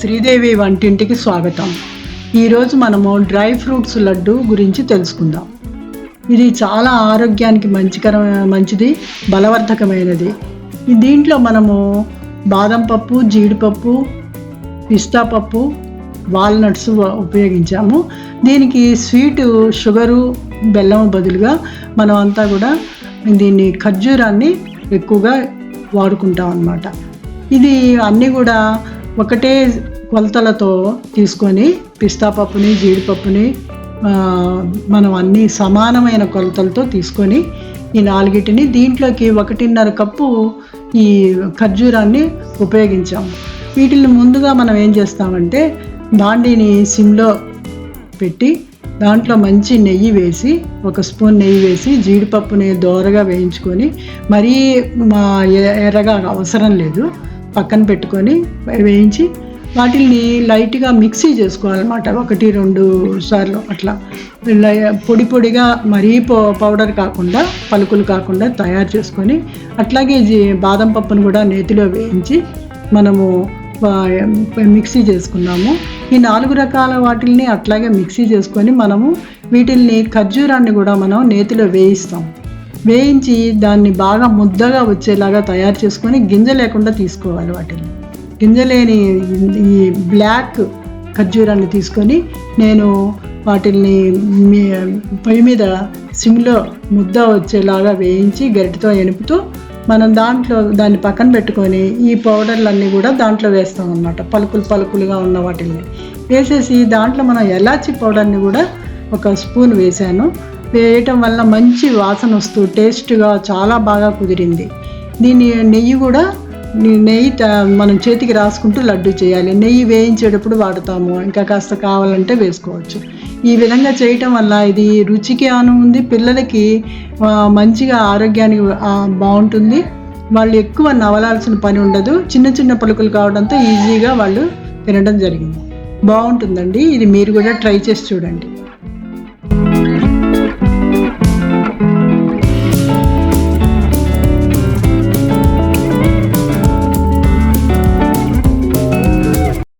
శ్రీదేవి వంటింటికి స్వాగతం. ఈరోజు మనము డ్రై ఫ్రూట్స్ లడ్డు గురించి తెలుసుకుందాం. ఇది చాలా ఆరోగ్యానికి మంచికర మంచిది బలవర్ధకమైనది. దీంట్లో మనము బాదం పప్పు జీడిపప్పు పిస్తా పప్పు వాల్నట్స్ ఉపయోగించాము. దీనికి స్వీటు షుగరు బెల్లం బదులుగా మనం అంతా కూడా దీన్ని ఖర్జూరాన్ని ఎక్కువగా వాడుకుంటాం అన్నమాట. ఇది అన్నీ కూడా ఒకటే కొలతలతో తీసుకొని పిస్తా పప్పుని జీడిపప్పుని మనం అన్ని సమానమైన కొలతలతో తీసుకొని ఈ నాలుగిటిని దీంట్లోకి ఒకటిన్నర కప్పు ఈ ఖర్జూరాన్ని ఉపయోగించాము వీటిని ముందుగా మనం ఏం చేస్తామంటే బాండీని సిమ్లో పెట్టి దాంట్లో మంచి నెయ్యి వేసి ఒక స్పూన్ నెయ్యి వేసి జీడిపప్పుని దోరగా వేయించుకొని మరీ మా ఎర్రగా అవసరం లేదు. పక్కన పెట్టుకొని వేయించి వాటిల్ని లైట్గా మిక్సీ చేసుకోవాలన్నమాట. ఒకటి రెండు సార్లు అట్లా. లై- పొడి పొడిగా మరీ పౌ పౌడర్ కాకుండా పలుకులు కాకుండా తయారు చేసుకొని అట్లాగే బాదం పప్పును కూడా నేతిలో వేయించి మనము మిక్సీ చేసుకున్నాము. ఈ నాలుగు రకాల వాటిల్ని అట్లాగే మిక్సీ చేసుకొని మనము వీటిల్ని ఖర్జూరాన్ని కూడా మనం నేతిలో వేయిస్తాం. వేయించి దాన్ని బాగా ముద్దగా వచ్చేలాగా తయారు చేసుకొని గింజ లేకుండా తీసుకోవాలి వాటిని గింజలేని ఈ బ్లాక్ ఖర్జూరాన్ని తీసుకొని నేను వాటిల్ని మీ పొయ్యి మీద సిమ్లో ముద్ద వచ్చేలాగా వేయించి గరిటతో ఎనుపుతూ మనం దాంట్లో దాన్ని పక్కన పెట్టుకొని ఈ పౌడర్లన్నీ కూడా దాంట్లో వేస్తాం అన్నమాట. పలుకులు పలుకులుగా ఉన్న వాటిని వేసేసి దాంట్లో మనం ఎలాచి పౌడర్ని కూడా ఒక స్పూన్ వేసాను వేయటం వల్ల మంచి వాసన వస్తూ టేస్ట్గా చాలా బాగా కుదిరింది. దీన్ని నెయ్యి కూడా నెయ్యి త- మనం చేతికి రాసుకుంటూ లడ్డు చేయాలి. నెయ్యి వేయించేటప్పుడు వాడుతాము. ఇంకా కాస్త కావాలంటే వేసుకోవచ్చు. ఈ విధంగా చేయటం వల్ల ఇది రుచికి అను ఉంది. పిల్లలకి మంచిగా ఆరోగ్యానికి బాగుంటుంది. వాళ్ళు ఎక్కువ నవలాల్సిన పని ఉండదు. చిన్న చిన్న పలుకులు కావడంతో ఈజీగా వాళ్ళు తినడం జరిగింది. బాగుంటుందండి. ఇది మీరు కూడా ట్రై చేసి చూడండి.